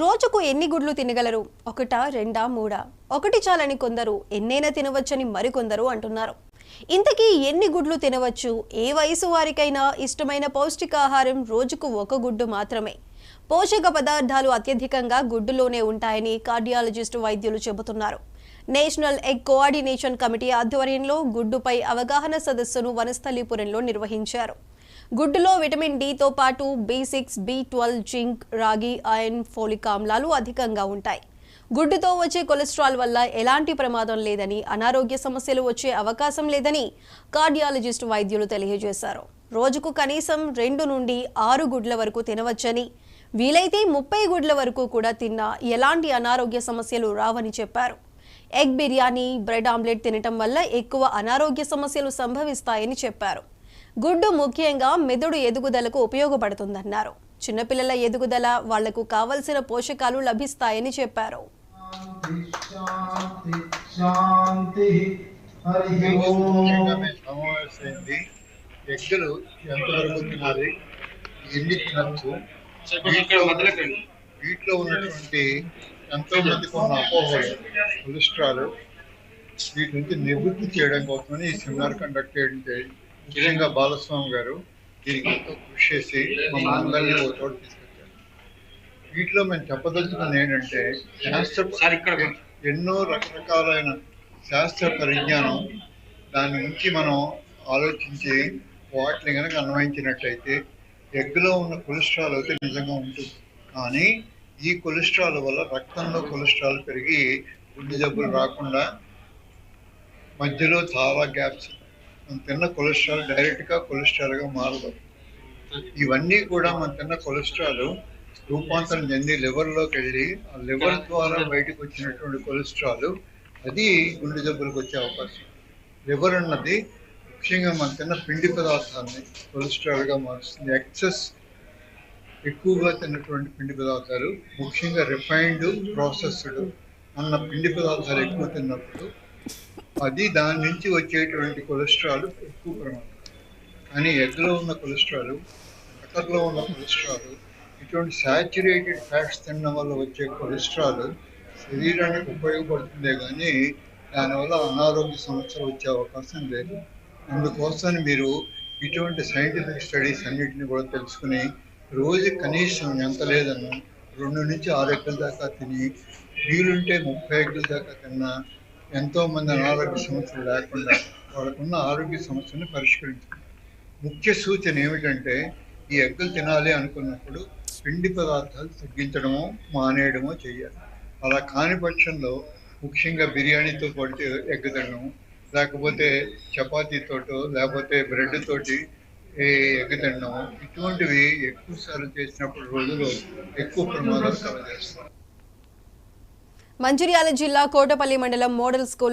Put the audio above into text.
రోజుకు ఎన్ని గుడ్లు తినగలరు? ఒకటా రెండా మూడా? ఒకటి చాలని కొందరు ఎన్నైనా తినవచ్చని మరికొందరు అంటున్నారు. ఇంతకీ ఎన్ని గుడ్లు తినవచ్చు? ఏ వయసు వారికైనా ఇష్టమైన పౌష్టికాహారం రోజుకు ఒక గుడ్డు మాత్రమే. పోషక పదార్థాలు అత్యధికంగా గుడ్డులోనే ఉంటాయని కార్డియాలజిస్టు వైద్యులు చెబుతున్నారు. నేషనల్ ఎగ్ కోఆర్డినేషన్ కమిటీ ఆధ్వర్యంలో గుడ్డుపై అవగాహన సదస్సును వనస్థలీపురంలో నిర్వహించారు. గుడ్డులో విటమిన్ డితో పాటు B six B twelve zinc రాగి ఐరన్ ఫోలిక్ ఆమ్లాలు అధికంగా ఉంటాయి. గుడ్డుతో వచ్చే కొలెస్ట్రాల్ వల్ల ఎలాంటి ప్రమాదం లేదని అనారోగ్య సమస్యలు వచ్చే అవకాశం లేదని కార్డియాలజిస్ట్ వైద్యులు తెలియజేశారు. రోజుకు కనీసం రెండు నుండి ఆరు గుడ్ల వరకు తినవచ్చని వీలైతే ముప్పై గుడ్ల వరకు కూడా తిన్నా ఎలాంటి అనారోగ్య సమస్యలు రావని చెప్పారు. ఎగ్ బిర్యానీ బ్రెడ్ ఆమ్లెట్ తినటం వల్ల ఎక్కువ అనారోగ్య సమస్యలు సంభవిస్తాయని చెప్పారు. గుడ్డు ముఖ్యంగా మెదడు ఎదుగుదలకు ఉపయోగపడుతుందన్నారు చిన్నపిల్లల ఎదుగుదల వాళ్ళకు కావలసిన పోషకాలు లభిస్తాయని చెప్పారు శాంతి ఎంతవరకు తినాలి ఎన్ని తినచ్చు వీటిలో వీటిలో ఉన్నటువంటి ఎంతో మందికి ఉన్న అపోహలు కొలెస్ట్రాల్ వీటి నుంచి నివృత్తి చేయడం కోసమని ఈ సెమినార్ కండక్ట్ చేయడం జరిగింది. ముఖ్యంగా బాలస్వామి గారు దీనికి ఎంతో కృషి చేసి మమ్మల్ని అందరినీ ఒక చోట తీసుకొచ్చారు. వీటిలో మేము చెప్పదలుచుకున్నది ఏంటంటే శాస్త్ర ఎన్నో రకరకాలైన శాస్త్ర పరిజ్ఞానం దాని నుంచి మనం ఆలోచించి వాటిని కనుక అన్వయించినట్లయితే ఎగ్లో ఉన్న కొలెస్ట్రాల్ అయితే నిజంగా ఉంటుంది. కానీ ఈ కొలెస్ట్రాల్ వల్ల రక్తంలో కొలెస్ట్రాల్ పెరిగి గుండె జబ్బులు రాకుండా మధ్యలో చాలా గ్యాప్స్ మనం తిన్న కొలెస్ట్రాల్ డైరెక్ట్గా కొలెస్ట్రాల్గా మారదు. ఇవన్నీ కూడా మనం తిన్న కొలెస్ట్రాల్ రూపాంతరం చెంది లివర్లోకి వెళ్ళి ఆ లివర్ ద్వారా బయటకు వచ్చినటువంటి కొలెస్ట్రాల్ అది గుండె జబ్బులకు వచ్చే అవకాశం. లివర్ అన్నది ముఖ్యంగా మన తిన్న పిండి పదార్థాన్ని కొలెస్ట్రాల్గా మారుస్తుంది. ఎక్సెస్ ఎక్కువగా తిన్నటువంటి పిండి పదార్థాలు ముఖ్యంగా రిఫైన్డ్ ప్రాసెస్డ్ అన్న పిండి పదార్థాలు ఎక్కువ తిన్నప్పుడు అది దాని నుంచి వచ్చేటువంటి కొలెస్ట్రాల్ ఎక్కువ ప్రమాదం కానీ ఎగ్లో ఉన్న కొలెస్ట్రాల్ బటర్లో ఉన్న కొలెస్ట్రాల్ ఇటువంటి సాచురేటెడ్ ఫ్యాట్స్ తినడం వల్ల వచ్చే కొలెస్ట్రాల్ శరీరానికి ఉపయోగపడుతుందే కానీ దానివల్ల అనారోగ్య సమస్యలు వచ్చే అవకాశం లేదు. అందుకోసం మీరు ఇటువంటి సైంటిఫిక్ స్టడీస్ అన్నిటిని కూడా తెలుసుకుని రోజు కనీసం ఎంత లేదన్నా రెండు నుంచి ఆరు ఎగ్గుల దాకా తిని వీలుంటే ముప్పై ఎగ్గుల దాకా తిన్నా ఎంతో మంది అనారోగ్య సమస్యలు లేకుండా వాళ్ళకున్న ఆరోగ్య సమస్యను పరిష్కరించాలి ముఖ్య సూచన ఏమిటంటే ఈ ఎగ్గులు తినాలి అనుకున్నప్పుడు పిండి పదార్థాలు తగ్గించడమో మానేయడమో చేయాలి అలా కాని పక్షంలో ముఖ్యంగా బిర్యానీతో పాటు ఎగ్ తినడం లేకపోతే చపాతీతోటో లేకపోతే బ్రెడ్ తోటి ఎగ్ తినడం ఇటువంటివి ఎక్కువ సార్లు చేసినప్పుడు రోజులు ఎక్కువ ప్రమాదాలు కలగజేస్తాం మంచిర్యాల జిల్లా కోటపల్లి మండలం మోడల్ స్కూల్